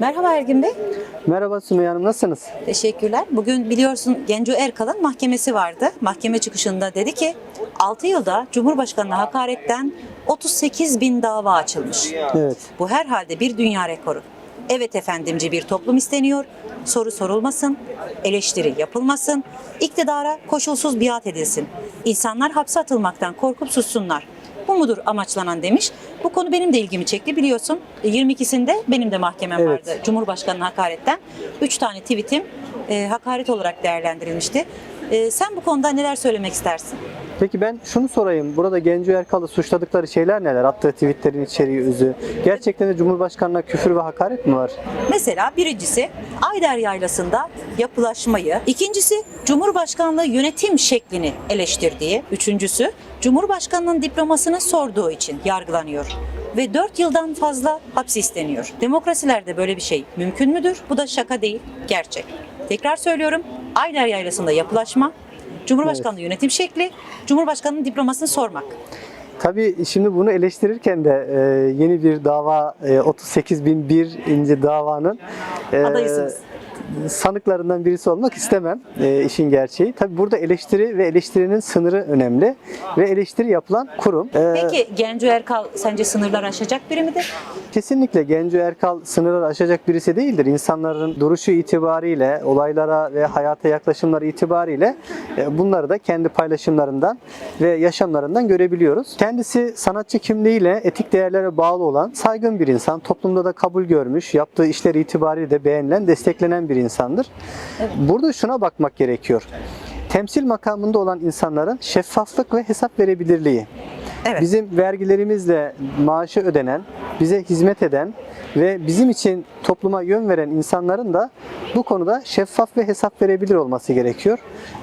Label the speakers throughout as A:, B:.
A: Merhaba Ergin Bey.
B: Merhaba Sümeyye Hanım nasılsınız?
A: Teşekkürler. Bugün biliyorsun Genco Erkal'ın mahkemesi vardı. Mahkeme çıkışında dedi ki 6 yılda Cumhurbaşkanı'na hakaretten 38 bin dava açılmış.
B: Evet.
A: Bu herhalde bir dünya rekoru. Evet efendimci bir toplum isteniyor. Soru sorulmasın, eleştiri yapılmasın, iktidara koşulsuz biat edilsin. İnsanlar hapse atılmaktan korkup sussunlar. Bu mudur amaçlanan demiş. Bu konu benim de ilgimi çekti biliyorsun. 22'sinde benim de mahkemem
B: Evet.
A: vardı. Cumhurbaşkanı'na hakaretten. 3 tane tweetim e, hakaret olarak değerlendirilmişti. E, sen bu konuda neler söylemek istersin?
B: Peki ben şunu sorayım. Burada Genco Erkal'ı suçladıkları şeyler neler? Attığı tweetlerin içeriği, özü. Gerçekten de Cumhurbaşkanı'na küfür ve hakaret mi var?
A: Mesela birincisi Ayder Yaylası'nda yapılaşmayı, ikincisi Cumhurbaşkanlığı yönetim şeklini eleştirdiği, üçüncüsü Cumhurbaşkanının diplomasını sorduğu için yargılanıyor ve 4 yıldan fazla hapis isteniyor. Demokrasilerde böyle bir şey mümkün müdür? Bu da şaka değil, gerçek. Tekrar söylüyorum, Ayder Yaylası'nda yapılaşma, Cumhurbaşkanlığı yönetim şekli, Cumhurbaşkanının diplomasını sormak.
B: Tabii şimdi bunu eleştirirken de e, yeni bir dava e, 38.001. inci davanın e,
A: Adayısınız.
B: Sanıklarından birisi olmak istemem e, işin gerçeği. Tabii burada eleştiri ve eleştirinin sınırı önemli ve eleştiri yapılan kurum. E,
A: Peki Genco Erkal sence sınırlar aşacak biri midir?
B: Kesinlikle Genco Erkal sınırları aşacak birisi değildir. İnsanların duruşu itibariyle, olaylara ve hayata yaklaşımları itibariyle e, bunları da kendi paylaşımlarından ve yaşamlarından görebiliyoruz. Kendisi sanatçı kimliğiyle etik değerlere bağlı olan saygın bir insan. Toplumda da kabul görmüş, yaptığı işler itibariyle de beğenilen, desteklenen bir insandır. Burada şuna bakmak gerekiyor. Temsil makamında olan insanların şeffaflık ve hesap verebilirliği.
A: Evet.
B: Bizim vergilerimizle maaşı ödenen, bize hizmet eden ve bizim için topluma yön veren insanların da bu konuda şeffaf ve hesap verebilir olması gerekiyor.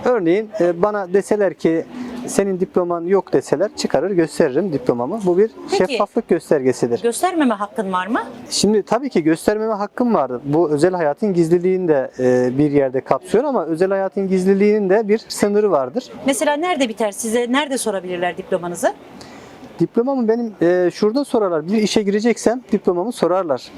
B: Örneğin e, bana deseler ki senin diploman yok deseler çıkarır gösteririm diplomamı. Bu bir
A: Peki.
B: şeffaflık göstergesidir.
A: Göstermeme hakkın var mı?
B: Şimdi tabii ki göstermeme hakkım vardır. Bu özel hayatın gizliliğini de e, bir yerde kapsıyor ama özel hayatın gizliliğinin de bir sınırı vardır.
A: Mesela nerede biter? Size nerede sorabilirler diplomanızı?
B: Diplomamı benim e, şurada sorarlar. Bir işe gireceksem diplomamı sorarlar.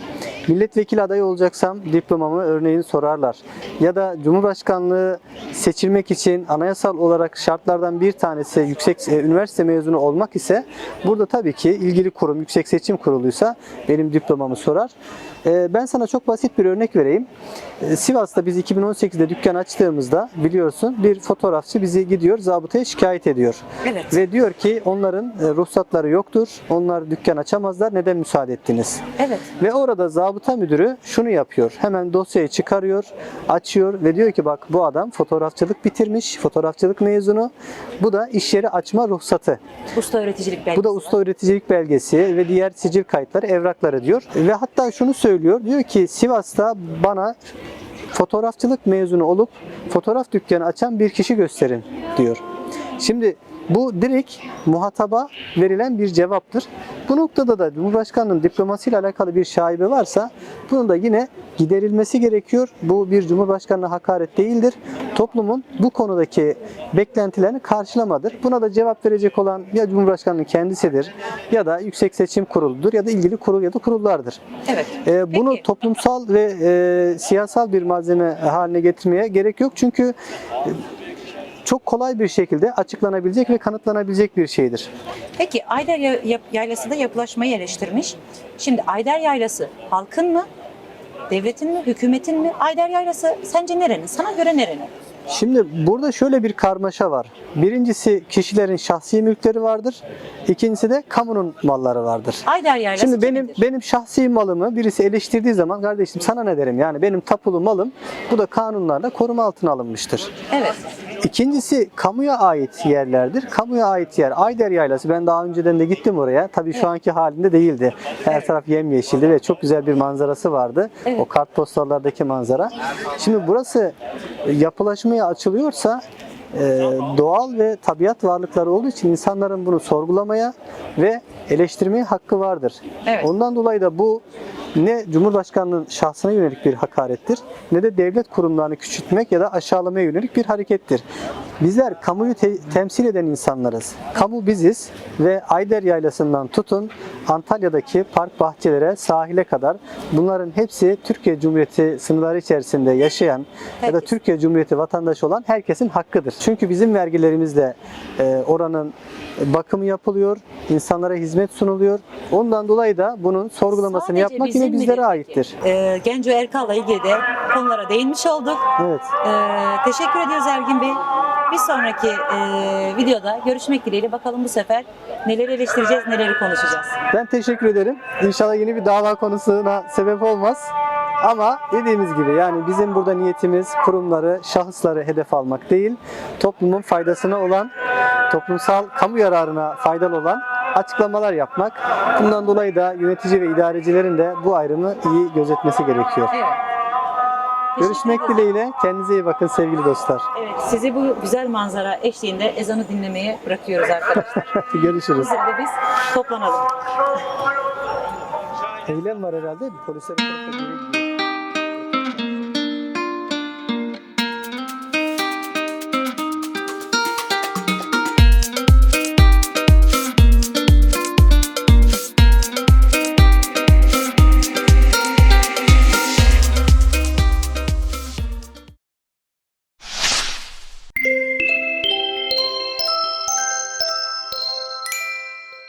B: Milletvekili adayı olacaksam diplomamı örneğin sorarlar. Ya da Cumhurbaşkanlığı seçilmek için anayasal olarak şartlardan bir tanesi yüksek e, üniversite mezunu olmak ise burada tabii ki ilgili kurum Yüksek Seçim Kurulu'ysa benim diplomamı sorar. E, ben sana çok basit bir örnek vereyim. E, Sivas'ta biz 2018'de dükkan açtığımızda biliyorsun bir fotoğrafçı bizi gidiyor zabıtaya şikayet ediyor.
A: Evet.
B: Ve diyor ki onların e, ruhsatları yoktur. Onlar dükkan açamazlar. Neden müsaade ettiniz?
A: Evet.
B: Ve orada zabıta müdürü şunu yapıyor. Hemen dosyayı çıkarıyor, açıyor ve diyor ki bak bu adam fotoğrafçılık bitirmiş, fotoğrafçılık mezunu. Bu da iş yeri açma ruhsatı.
A: Usta öğreticilik belgesi.
B: Bu da usta öğreticilik belgesi ve diğer sicil kayıtları, evrakları diyor. Ve hatta şunu söylüyor. Diyor ki Sivas'ta bana fotoğrafçılık mezunu olup fotoğraf dükkanı açan bir kişi gösterin diyor. Şimdi bu direkt muhataba verilen bir cevaptır. Bu noktada da Cumhurbaşkanının diplomasıyla alakalı bir şaibe varsa bunun da yine giderilmesi gerekiyor. Bu bir Cumhurbaşkanına hakaret değildir. Toplumun bu konudaki beklentilerini karşılamadır. Buna da cevap verecek olan ya Cumhurbaşkanının kendisidir ya da Yüksek Seçim Kurulu'dur ya da ilgili kurul ya da kurullardır.
A: Evet.
B: Ee, bunu
A: Peki.
B: toplumsal ve e, siyasal bir malzeme haline getirmeye gerek yok. Çünkü e, çok kolay bir şekilde açıklanabilecek ve kanıtlanabilecek bir şeydir.
A: Peki Ayder Yaylası'nda yapılaşmayı eleştirmiş. Şimdi Ayder Yaylası halkın mı? Devletin mi? Hükümetin mi? Ayder Yaylası sence nerenin? Sana göre nerenin?
B: Şimdi burada şöyle bir karmaşa var. Birincisi kişilerin şahsi mülkleri vardır. İkincisi de kamunun malları vardır.
A: Ayder Yaylası
B: Şimdi benim
A: kimindir?
B: benim şahsi malımı birisi eleştirdiği zaman kardeşim sana ne derim? Yani benim tapulu malım bu da kanunlarla koruma altına alınmıştır.
A: Evet.
B: İkincisi kamuya ait yerlerdir. Kamuya ait yer Ayder Yaylası. Ben daha önceden de gittim oraya. Tabii şu anki halinde değildi. Her taraf yemyeşildi ve çok güzel bir manzarası vardı.
A: Evet.
B: O kartpostallardaki manzara. Şimdi burası yapılaşmaya açılıyorsa e, doğal ve tabiat varlıkları olduğu için insanların bunu sorgulamaya ve eleştirmeye hakkı vardır.
A: Evet.
B: Ondan dolayı da bu ne Cumhurbaşkanının şahsına yönelik bir hakarettir ne de devlet kurumlarını küçültmek ya da aşağılamaya yönelik bir harekettir. Bizler kamuyu te- temsil eden insanlarız. Kamu biziz ve Ayder Yaylası'ndan tutun Antalya'daki park bahçelere, sahile kadar bunların hepsi Türkiye Cumhuriyeti sınırları içerisinde yaşayan ya da
A: Herkes.
B: Türkiye Cumhuriyeti vatandaşı olan herkesin hakkıdır. Çünkü bizim vergilerimizle e, oranın bakımı yapılıyor, insanlara hizmet sunuluyor. Ondan dolayı da bunun sorgulamasını
A: Sadece
B: yapmak
A: bizim
B: yine bizlere aittir.
A: Ee, Genco Erkal'la ilgili de konulara değinmiş olduk.
B: Evet.
A: Ee, teşekkür ediyoruz Ergin Bey. Bir sonraki e, videoda görüşmek dileğiyle bakalım bu sefer neleri eleştireceğiz, neleri konuşacağız.
B: Ben teşekkür ederim. İnşallah yeni bir dava konusuna sebep olmaz. Ama dediğimiz gibi yani bizim burada niyetimiz kurumları, şahısları hedef almak değil, toplumun faydasına olan, toplumsal kamu yararına faydalı olan açıklamalar yapmak. Bundan dolayı da yönetici ve idarecilerin de bu ayrımı iyi gözetmesi gerekiyor.
A: Evet.
B: Görüşmek dileğiyle. Kendinize iyi bakın sevgili dostlar.
A: Evet, sizi bu güzel manzara eşliğinde ezanı dinlemeye bırakıyoruz arkadaşlar.
B: Görüşürüz.
A: Şimdi de biz toplanalım.
B: Eylem var herhalde. Polisler